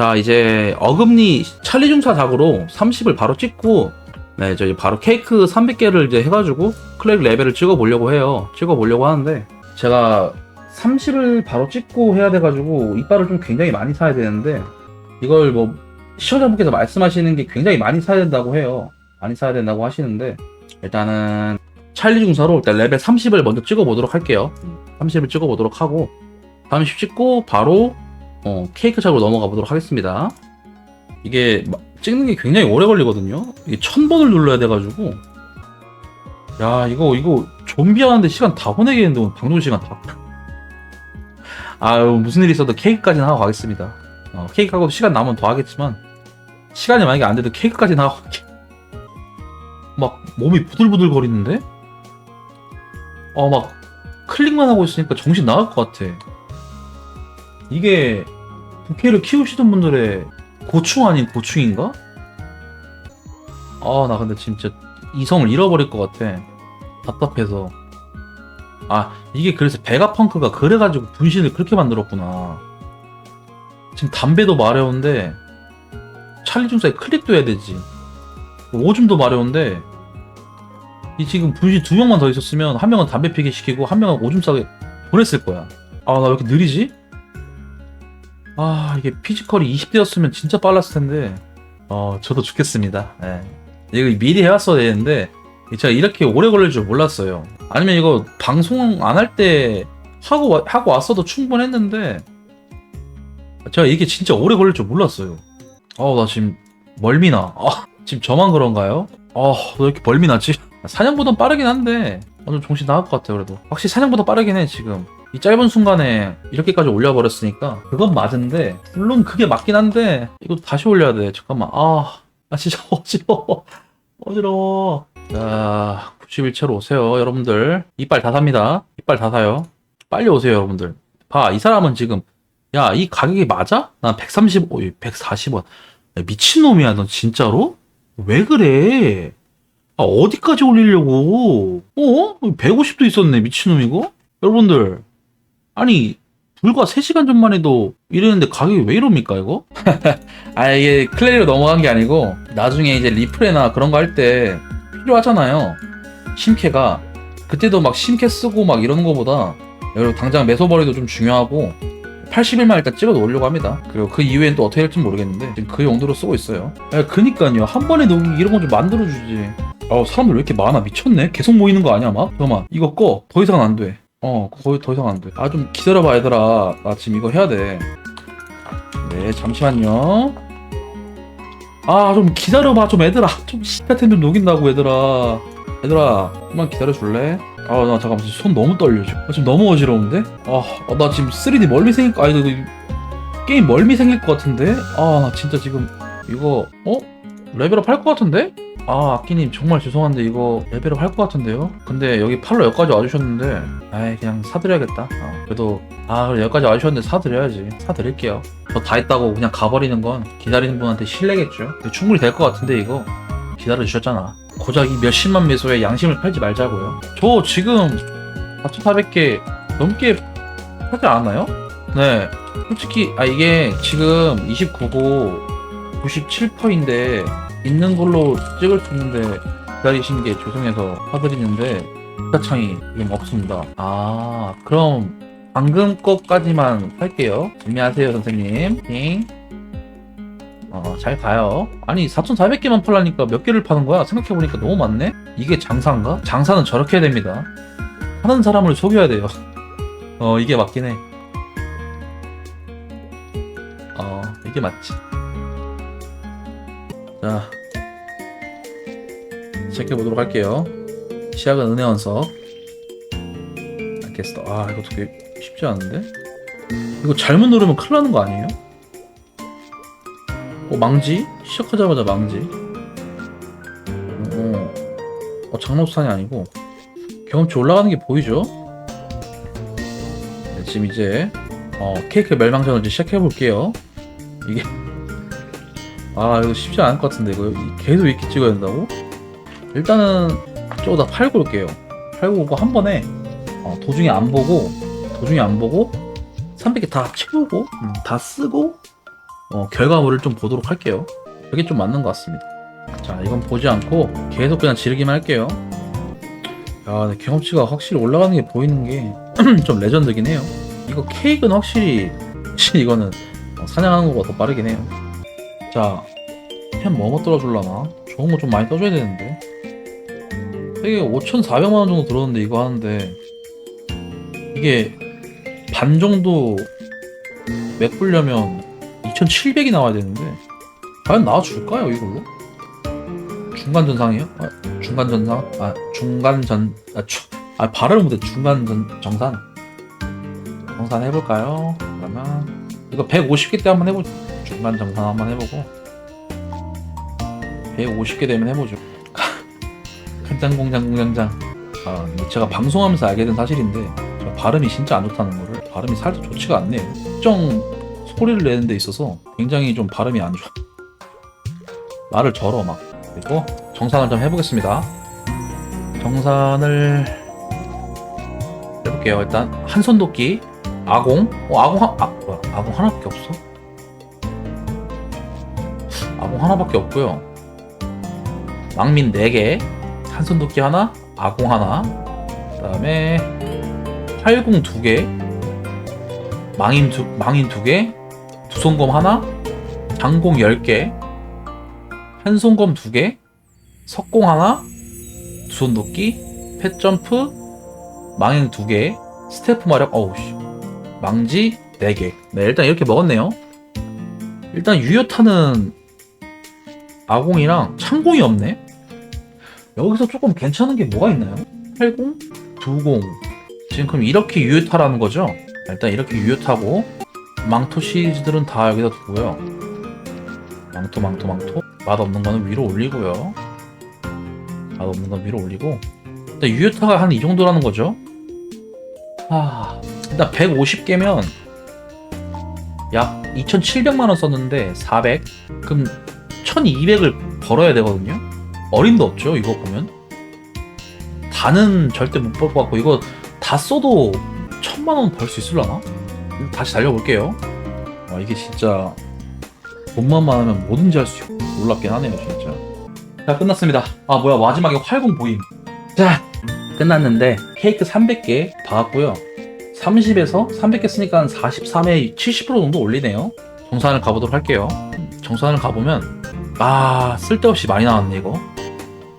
자 이제 어금니 찰리 중사 작으로 30을 바로 찍고 네 저희 바로 케이크 300개를 이제 해가지고 클렉 레벨을 찍어 보려고 해요. 찍어 보려고 하는데 제가 30을 바로 찍고 해야 돼가지고 이빨을 좀 굉장히 많이 사야 되는데 이걸 뭐 시청자분께서 말씀하시는 게 굉장히 많이 사야 된다고 해요. 많이 사야 된다고 하시는데 일단은 찰리 중사로 일단 레벨 30을 먼저 찍어 보도록 할게요. 30을 찍어 보도록 하고 30 찍고 바로 어, 케이크 작으로 넘어가 보도록 하겠습니다. 이게 마- 찍는 게 굉장히 오래 걸리거든요. 이게 천 번을 눌러야 돼가지고. 야, 이거, 이거, 좀비 하는데 시간 다 보내겠는데, 오늘 방송 시간 다. 아유, 무슨 일 있어도 케이크까지는 하고 가겠습니다. 어, 케이크하고 시간 남으면 더 하겠지만, 시간이 만약에 안 돼도 케이크까지는 하고. 막, 몸이 부들부들 거리는데? 어, 막, 클릭만 하고 있으니까 정신 나갈 것 같아. 이게 부캐를 키우시던 분들의 고충 아닌 고충인가? 아, 나 근데 진짜 이성을 잃어버릴 것 같아. 답답해서. 아, 이게 그래서 베가펑크가 그래가지고 분신을 그렇게 만들었구나. 지금 담배도 마려운데, 찰리 중사에 클릭도 해야 되지. 오줌도 마려운데, 이 지금 분신 두 명만 더 있었으면, 한 명은 담배 피게 시키고, 한 명은 오줌 싸게 보냈을 거야. 아, 나 왜 이렇게 느리지? 아 이게 피지컬이 20대였으면 진짜 빨랐을 텐데. 어 저도 죽겠습니다. 예. 이거 미리 해왔어야 되는데 제가 이렇게 오래 걸릴 줄 몰랐어요. 아니면 이거 방송 안 할 때 하고 와- 하고 왔어도 충분했는데 제가 이게 진짜 오래 걸릴 줄 몰랐어요. 어나 지금 멀미나. 아, 지금 저만 그런가요? 어왜 이렇게 멀미나지? 사냥보단 빠르긴 한데 오늘 정신 나갈 것 같아요 그래도. 확실히 사냥보다 빠르긴 해 지금 이 짧은 순간에 이렇게까지 올려버렸으니까 그건 맞은데 물론 그게 맞긴 한데 이것도 다시 올려야 돼. 잠깐만. 아, 아 진짜 어지러워. 어지러워. 자 91채로 오세요 여러분들. 이빨 다 삽니다. 이빨 다 사요. 빨리 오세요 여러분들. 봐 이 사람은 지금 야 이 가격이 맞아? 난 135, 140원. 미친놈이야 넌 진짜로? 왜 그래? 아 어디까지 올리려고? 어? 150도 있었네 미친놈 이거? 여러분들 아니 불과 3시간 전만 해도 이랬는데 가격이 왜 이럽니까 이거? 아 이게 클레리로 넘어간 게 아니고 나중에 이제 리플레나 그런 거 할 때 필요하잖아요. 심캐가. 그때도 막 심캐 쓰고 막 이러는 거보다 여러분 당장 메소버리도 좀 중요하고 81만 일단 찍어 놓으려고 합니다. 그리고 그 이후엔 또 어떻게 될지 모르겠는데 지금 그 용도로 쓰고 있어요. 야, 그니까요. 한 번에 녹이 이런 거좀 만들어주지. 아 사람들 왜 이렇게 많아? 미쳤네. 계속 모이는 거 아니야 막? 잠깐만 이거 꺼. 더 이상은 안돼 어, 거의 더 이상 안 돼. 아, 좀 기다려봐, 얘들아. 나 지금 이거 해야 돼. 네, 잠시만요. 아, 좀 기다려봐, 좀 얘들아. 좀 씨같은 좀 녹인다고, 얘들아. 얘들아, 좀만 기다려줄래? 아, 나 잠깐만, 손 너무 떨려, 지금. 나 지금 너무 어지러운데? 아, 아, 나 지금 3D 멀미 생길 거, 아니, 이거, 게임 멀미 생길 것 같은데? 아, 나 진짜 지금, 이거, 어? 레벨업 할 것 같은데? 아 아끼님 정말 죄송한데 이거 레벨업 할 것 같은데요? 근데 여기 팔로 여기까지 와주셨는데 아이 그냥 사드려야겠다. 어, 그래도 아 여기까지 와주셨는데 사드려야지. 사드릴게요. 저 다 했다고 그냥 가버리는 건 기다리는 분한테 실례겠죠? 충분히 될 것 같은데 이거. 기다려주셨잖아. 고작 이 몇십만 매소에 양심을 팔지 말자고요. 저 지금 4,400개 넘게 하지 않았나요? 네. 솔직히 아 이게 지금 29고 97%인데 있는 걸로 찍을 수 있는데 기다리신 게 죄송해서 사드리는데 기타창이 지금 없습니다. 아 그럼 방금 거까지만 할게요. 준비하세요 선생님. 띵. 어잘 가요. 아니 4,400개만 팔라니까 몇 개를 파는 거야? 생각해보니까 너무 많네? 이게 장사인가? 장사는 저렇게 해야 됩니다. 하는 사람을 속여야 돼요. 어 이게 맞긴 해. 어 이게 맞지. 자, 시작해보도록 할게요. 시작은 은혜 원석. 알겠어. 아, 이거 되게 쉽지 않은데? 이거 잘못 누르면 큰일 나는 거 아니에요? 어, 망지? 시작하자마자 망지. 어, 어 장로수산이 아니고, 경험치 올라가는 게 보이죠? 네, 지금 이제, 어, 케이크 멸망전을 이제 시작해볼게요. 이게, 아 이거 쉽지 않을 것 같은데 이거 계속 이렇게 찍어야 된다고? 일단은 저거 다 팔고 올게요 팔고 오고 한 번에 어, 도중에 안 보고 도중에 안 보고 300개 다 채우고 음, 다 쓰고 어, 결과물을 좀 보도록 할게요. 그게 좀 맞는 것 같습니다. 자, 이건 보지 않고 계속 그냥 지르기만 할게요. 야, 경험치가 확실히 올라가는 게 보이는 게 좀 레전드긴 해요. 이거 케이크는 확실히, 확실히 이거는 어, 사냥하는 것보다 더 빠르긴 해요. 자, 햄 뭐뭐 떨어줄라나? 좋은 거 좀 많이 떠줘야 되는데. 이게 5,400만 원 정도 들었는데 이거 하는데 이게 반 정도 메꾸려면 2,700이 나와야 되는데 과연 나와줄까요 이걸로? 중간 전상이에요? 아, 중간 전상? 아 중간 전... 아, 추, 아 발음을 못해 중간 전... 정산 정산 해볼까요? 그러면 이거 150개 때 한번 해보죠 중간 정산 한번 해보고 150개 되면 해보죠. 간장 공장 공장장. 아 제가 방송하면서 알게 된 사실인데 저 발음이 진짜 안 좋다는 거를 발음이 살짝 좋지가 않네요. 특정 소리를 내는 데 있어서 굉장히 좀 발음이 안 좋아 말을 절어 막. 그리고 정산을 좀 해보겠습니다. 정산을 해볼게요. 일단 한 손 돕기 아공? 어 아공 하, 아 뭐야. 아공 하나밖에 없어 아공 하나밖에 없고요. 망민 4개 한손 돕기 하나 아공 하나 그 다음에 활공 2개 망인 두, 망인 2개 두손검 하나 장공 10개 한손검 2개 석공 하나 두손 돕기 펫점프 망행 2개 스태프 마력 어우씨. 망지 4개. 네 일단 이렇게 먹었네요. 일단 유효타는 아공이랑 창공이 없네? 여기서 조금 괜찮은 게 뭐가 있나요? 80? 20 지금 그럼 이렇게 유효타라는 거죠? 일단 이렇게 유효타고 망토 시리즈들은 다 여기다 두고요. 망토 망토 망토. 맛없는 거는 위로 올리고요. 맛없는 건 위로 올리고. 일단 유효타가 한 이 정도라는 거죠? 아 일단 150개면 약 2,700만 원 썼는데 400 그럼 1,200을 벌어야 되거든요. 어림도 없죠 이거 보면. 다는 절대 못 벌 것 같고 이거 다 써도 천만원 벌 수 있을라나? 다시 달려볼게요. 와 이게 진짜 돈만 많으면 뭐든지 할 수 있고 놀랍긴 하네요 진짜. 자 끝났습니다. 아 뭐야 마지막에 활공 보임. 자 끝났는데 케이크 300개 받았고요. 30에서 300개 쓰니까 한 43에 70% 정도 올리네요. 정산을 가보도록 할게요. 정산을 가보면 아 쓸데없이 많이 나왔네 이거.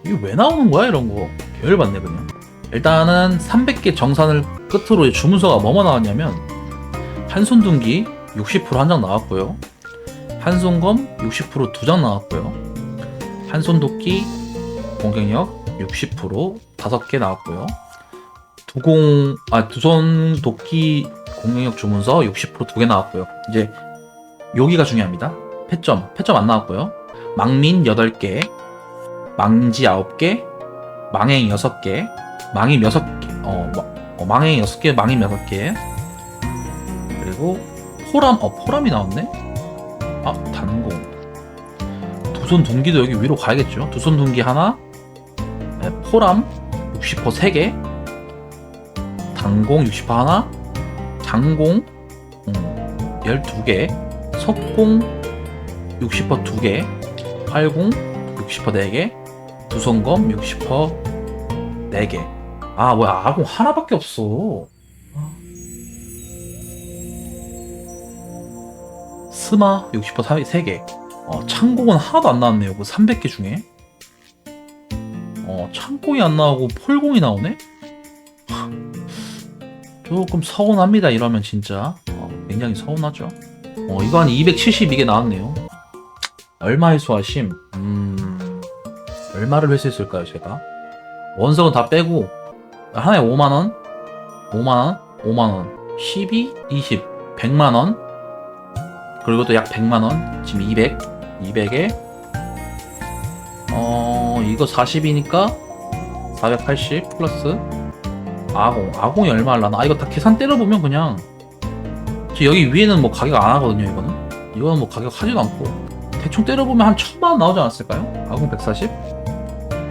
이거 왜 나오는 거야 이런 거? 계열받네 그냥. 일단은 300개 정산을 끝으로 주문서가 뭐뭐 나왔냐면 한손 둔기 60%한 장 나왔고요. 한손검 60%두 장 나왔고요. 한손 도끼 공격력 60% 다섯 개 나왔고요. 두공 아 두손 도끼 공격력 주문서 60%두 개 나왔고요. 이제 여기가 중요합니다. 패점 패점 안 나왔고요 망민 8개 망지 9개 망행 6개 망임 6개 어, 마- 어, 망행 6개 망임 6개. 그리고 포람 어 포람이 나왔네? 아 단공. 두손 둔기도 여기 위로 가야겠죠? 두손 둔기 하나 네, 포람 60% 3개 단공 60% 하나 장공 음, 12개 석공 60% 2개 활공 60% 4개 두손검 60% 4개. 아 뭐야 아공 하나밖에 없어. 스마 60% 3개. 어, 창공은 하나도 안 나왔네요 그 300개 중에. 어, 창공이 안 나오고 폴공이 나오네? 하, 조금 서운합니다 이러면 진짜. 어, 굉장히 서운하죠. 어, 이거 한 272개 나왔네요 얼마 회수하심? 음 얼마를 회수했을까요 제가? 원석은 다 빼고 하나에 5만원? 5만원? 5만원. 12 20 100만원? 그리고 또 약 100만원? 지금 200 200에? 어 이거 40이니까 480 플러스 아공. 아공이 얼마 할라나 아 이거 다 계산 때려보면 그냥. 저 여기 위에는 뭐 가격 안 하거든요 이거는. 이거는 뭐 가격 하지도 않고 대충 때려보면 한 천만 원 나오지 않았을까요? 아공 140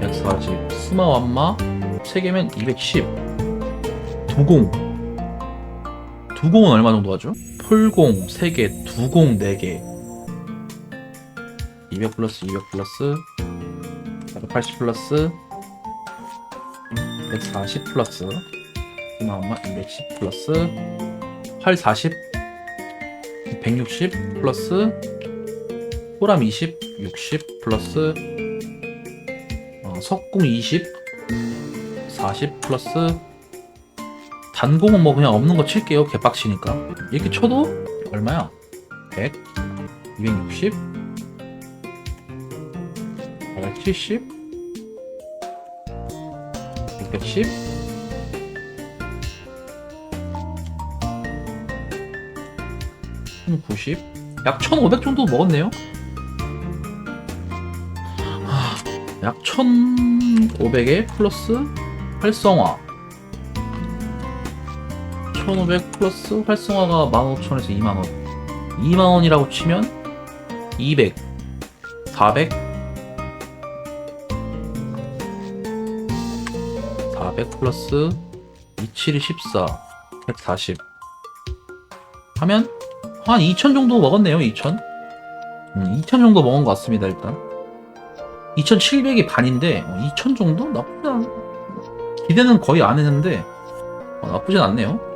140 스마 완마. 3개면 210 두공. 두공은 얼마 정도 하죠? 폴공 3개 두공 4개. 200 플러스 200 플러스 180 플러스 140 플러스 이만 엄마 210 플러스 840 160 플러스 호람 20 60 플러스 어, 석궁 20 40 플러스 단공은 뭐 그냥 없는 거 칠게요. 개빡치니까. 이렇게 쳐도 얼마야? 100 260 170 610 90, 약 1500 정도 먹었네요. 약 1500에 플러스 활성화. 1500 플러스 활성화가 15,000에서 2만원. 2만원이라고 치면 200, 400, 400 플러스 27이 14, 140 하면 한 2천 정도 먹었네요, 2천. 음, 2천 정도 먹은 것 같습니다, 일단. 2,700이 반인데, 2천 정도? 나쁘지 않... 기대는 거의 안 했는데, 어, 나쁘진 않네요.